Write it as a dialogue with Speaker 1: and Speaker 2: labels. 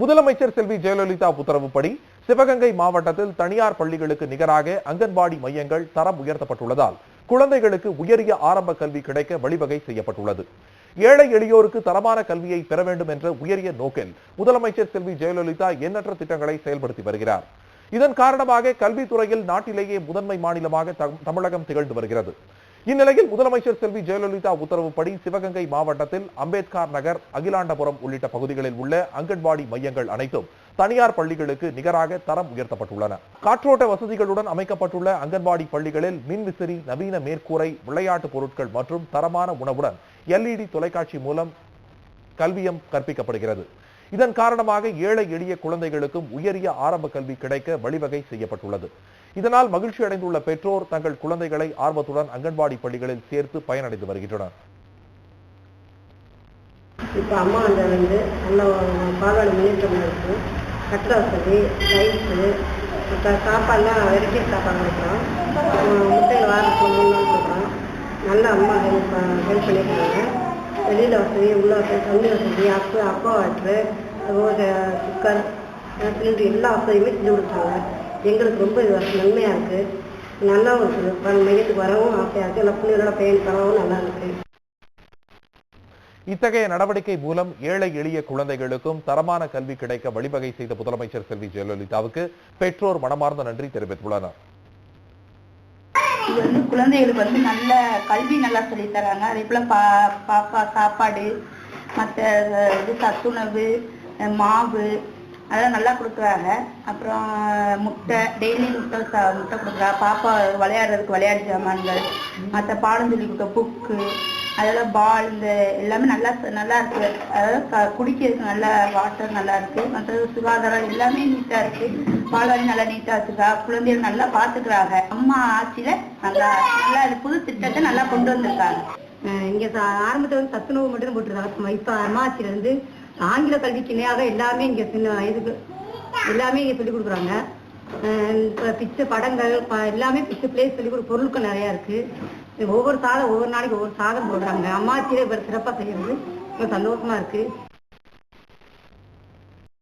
Speaker 1: முதலமைச்சர் செல்வி ஜெயலலிதா உத்தரவுப்படி சிவகங்கை மாவட்டத்தில் தனியார் பள்ளிகளுக்கு நிகராக அங்கன்வாடி மையங்கள் தரம் உயர்த்தப்பட்டுள்ளதால் குழந்தைகளுக்கு உயரிய ஆரம்ப கல்வி கிடைக்க வழிவகை செய்யப்பட்டுள்ளது. ஏழை எளியோருக்கு தரமான கல்வியை பெற வேண்டும் என்ற உயரிய நோக்கில் முதலமைச்சர் செல்வி ஜெயலலிதா எண்ணற்ற திட்டங்களை செயல்படுத்தி வருகிறார். இதன் காரணமாக கல்வித்துறையில் நாட்டிலேயே முதன்மை மாநிலமாக தமிழகம் திகழ்ந்து வருகிறது. இந்நிலையில் முதலமைச்சர் செல்வி ஜெயலலிதா உத்தரவுப்படி சிவகங்கை மாவட்டத்தில் அம்பேத்கர் நகர் அகிலாண்டபுரம் உள்ளிட்ட பகுதிகளில் உள்ள அங்கன்வாடி மையங்கள் அனைத்தும் தனியார் பள்ளிகளுக்கு நிகராக தரம் உயர்த்தப்பட்டுள்ளன. காற்றோட்ட வசதிகளுடன் அமைக்கப்பட்டுள்ள அங்கன்வாடி பள்ளிகளில் மின்விசிறி நவீன மேற்கூரை விளையாட்டு பொருட்கள் மற்றும் தரமான உணவுடன் எல்இடி தொலைக்காட்சி மூலம் கல்வியம் கற்பிக்கப்படுகிறது. இதன் காரணமாக ஏழை எளிய குழந்தைகளுக்கும் உயரிய ஆரம்ப கல்வி கிடைக்க வழிவகை செய்யப்பட்டுள்ளது. இதனால் மகிழ்ச்சி அடைந்துள்ள பெற்றோர் தங்கள் குழந்தைகளை ஆர்வத்துடன் அங்கன்வாடி பள்ளிகளில் சேர்த்து பயனடைந்து வருகின்றனர்.
Speaker 2: இப்போ அம்மா அந்த வந்து நல்ல பால்வாடி முன்னேற்றம் இருக்கு கட்டிட வசதி லைட்ஸு மற்ற சாப்பாடுலாம் வெரைட்டி சாப்பாடு கொடுக்குறோம். முட்டையில் வாரத்துக்கு மூணு நாள் கொடுக்குறோம். நல்ல அம்மா ஹெல்ப் ஹெல்ப் பண்ணியிருக்காங்க. வெளியில் வசதி உள்ள வசதி தண்ணி வசதி அப்போ அப்பா வாட்ரு குக்கர் சிலிண்டர் எல்லா வசதியுமே செஞ்சு கொடுத்தாங்க. எங்களுக்கு ரொம்ப இது நன்மையாக இருக்குது நல்லாவும் இருக்குது மையத்துக்கு வரவும் ஆசையாக இருக்குது எல்லா பிள்ளைகளோட பையன் பரவவும் நல்லா இருக்குது
Speaker 1: இத்தகைய நடவடிக்கை மூலம் ஏழை எளிய குழந்தைகளுக்கும் தரமான கல்வி கிடைக்க வழிவகை செய்த முதலமைச்சர் செல்வி ஜெயலலிதாவுக்கு பெற்றோர் மனமார்ந்த நன்றி தெரிவித்துள்ளனர்
Speaker 3: இது வந்து குழந்தைகளுக்கு வந்து நல்ல கல்வி நல்லா சொல்லித் தராங்க. அதே போல பா பாப்பா சாப்பாடு மற்ற இது சத்துணவு மாவு அதெல்லாம் நல்லா கொடுக்குறாங்க. அப்புறம் முட்டை டெய்லி முட்டை சா முட்டை கொடுக்குறா. பாப்பா விளையாடுறதுக்கு விளையாட்டு சாமான்கள் மற்ற பாடம் சொல்லி கொடுக்க புக்கு அதெல்லாம் பால் இந்த எல்லாமே நல்லா நல்லா இருக்கு. அதாவது க- குடிக்கிறதுக்கு நல்ல வாட்டர் நல்லா இருக்கு. மற்றது சுகாதாரம் எல்லாமே நீட்டா இருக்கு. பால்வாடி நல்லா நீட்டா வச்சுக்கா குழந்தைகள் நல்லா பாத்துக்கிறாங்க. அம்மா ஆட்சியில நல்லா நல்லா இது புது திட்டத்தை நல்லா கொண்டு வந்திருக்காங்க.
Speaker 2: அஹ் இங்க ஆரம்பத்துல வந்து சத்துணவு மட்டும் தான் போட்டுருக்காங்க இப்ப அம்மாச்சியில இருந்து ஆங்கில கல்விக்கு இணையாக எல்லாமே இங்க சின்ன இதுக்கு எல்லாமே இங்க சொல்லிக் கொடுக்குறாங்க. பிச்சு இப்ப பிச்சை படங்கள் எல்லாமே பிச்சை பிளேஸ் சொல்லி கொடுக்க பொருட்கள் நிறைய இருக்கு. ஒவ்வொரு சாதம் ஒவ்வொரு நாளைக்கு ஒவ்வொரு சாதம் போடுறாங்க. அம்மாச்சியில இப்ப சிறப்பா செய்யறது. ரொம்ப சந்தோஷமா இருக்கு.